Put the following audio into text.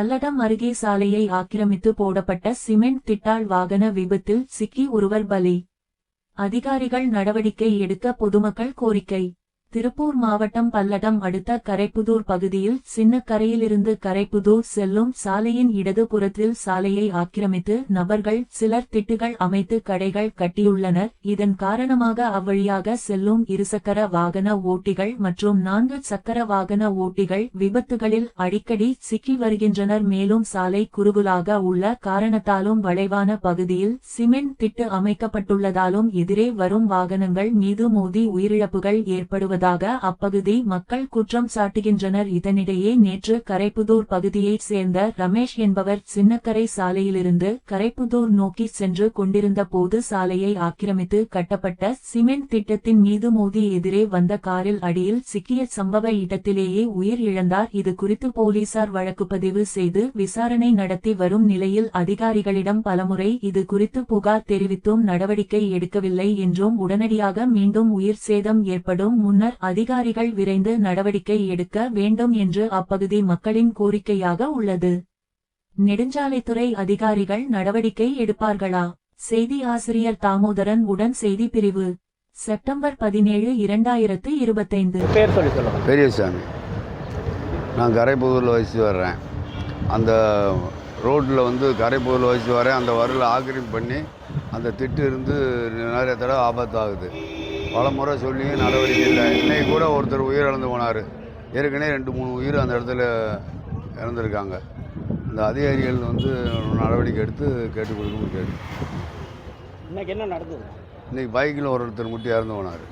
பல்லடம் அருகே சாலையை ஆக்கிரமித்து போடப்பட்ட சிமெண்ட் திட்டால் வாகன விபத்தில் சிக்கி ஒருவர் பலி. அதிகாரிகள் நடவடிக்கை எடுக்க பொதுமக்கள் கோரிக்கை. திருப்பூர் மாவட்டம் பல்லடம் அடுத்த கரைப்புதூர் பகுதியில் சின்ன கரையிலிருந்து கரைப்புதூர் செல்லும் சாலையின் இடது புறத்தில் சாலையை ஆக்கிரமித்து நபர்கள் சிலர் திட்டுகள் அமைத்து கடைகள் கட்டியுள்ளனர். இதன் காரணமாக அவ்வழியாக செல்லும் இருசக்கர வாகன ஓட்டிகள் மற்றும் நான்கு சக்கர வாகன ஓட்டிகள் விபத்துகளில் அடிக்கடி சிக்கி வருகின்றனர். மேலும் சாலை குறுகலாக உள்ள காரணத்தாலும் வளைவான பகுதியில் சிமெண்ட் திட்டு அமைக்கப்பட்டுள்ளதாலும் எதிரே வரும் வாகனங்கள் மீது மோதி உயிரிழப்புகள் ஏற்படுவது இருப்பதாக அப்பகுதி மக்கள் குற்றம் சாட்டுகின்றனர். இதனிடையே நேற்று கரைப்புதூர் பகுதியைச் சேர்ந்த ரமேஷ் என்பவர் சின்னக்கரை சாலையிலிருந்து கரைப்புதூர் நோக்கி சென்று கொண்டிருந்த போது சாலையை ஆக்கிரமித்து கட்டப்பட்ட சிமெண்ட் திட்டத்தின் மீது மோதி எதிரே வந்த காரில் அடியில் சிக்கிய சம்பவ இடத்திலேயே உயிர் இழந்தார். இது குறித்து போலீசார் வழக்குப்பதிவு செய்து விசாரணை நடத்தி வரும் நிலையில் அதிகாரிகளிடம் பலமுறை இது குறித்து புகார் தெரிவித்தும் நடவடிக்கை எடுக்கவில்லை என்றும் உடனடியாக மீண்டும் உயிர் சேதம் ஏற்படும் முன்னர் அதிகாரிகள் விரைந்து நடவடிக்கை எடுக்க வேண்டும் என்று அப்பகுதி மக்களின் கோரிக்கையாக உள்ளது. நெடுஞ்சாலைத்துறை அதிகாரிகள் நடவடிக்கை எடுப்பார்களா? செய்தி ஆசிரியர் தாமோதரன் உடன் செய்தி பிரிவு. செப்டம்பர் பதினேழு இரண்டாயிரத்து இருபத்தைந்து. பேர் சொல்லி சொல்லுங்கள் பெரியசாமி. நான் கரைப்புதூரில் வச்சு வர்றேன். அந்த ரோட்டில் வந்து கரைப்புதூரில் வச்சு வரேன் அந்த வரல ஆக்கிரமிப்பு பண்ணி அந்த திட்டு இருந்து நிறைய தடவை ஆபத்தாகுது. பல முறை சொல்லியும் நடவடிக்கை இல்லை. இன்னைக்கு கூட ஒருத்தர் உயிர் இழந்து போனார். ஏற்கனவே ரெண்டு மூணு உயிர் அந்த இடத்துல இறந்துருக்காங்க. இந்த அதிகாரிகள் வந்து நடவடிக்கை எடுத்து கேட்டு கொடுக்க முடியாது இன்னைக்கு என்ன நடந்தது? இன்னைக்கு பைக்கில் ஒருத்தர் மட்டும் இறந்து போனார்.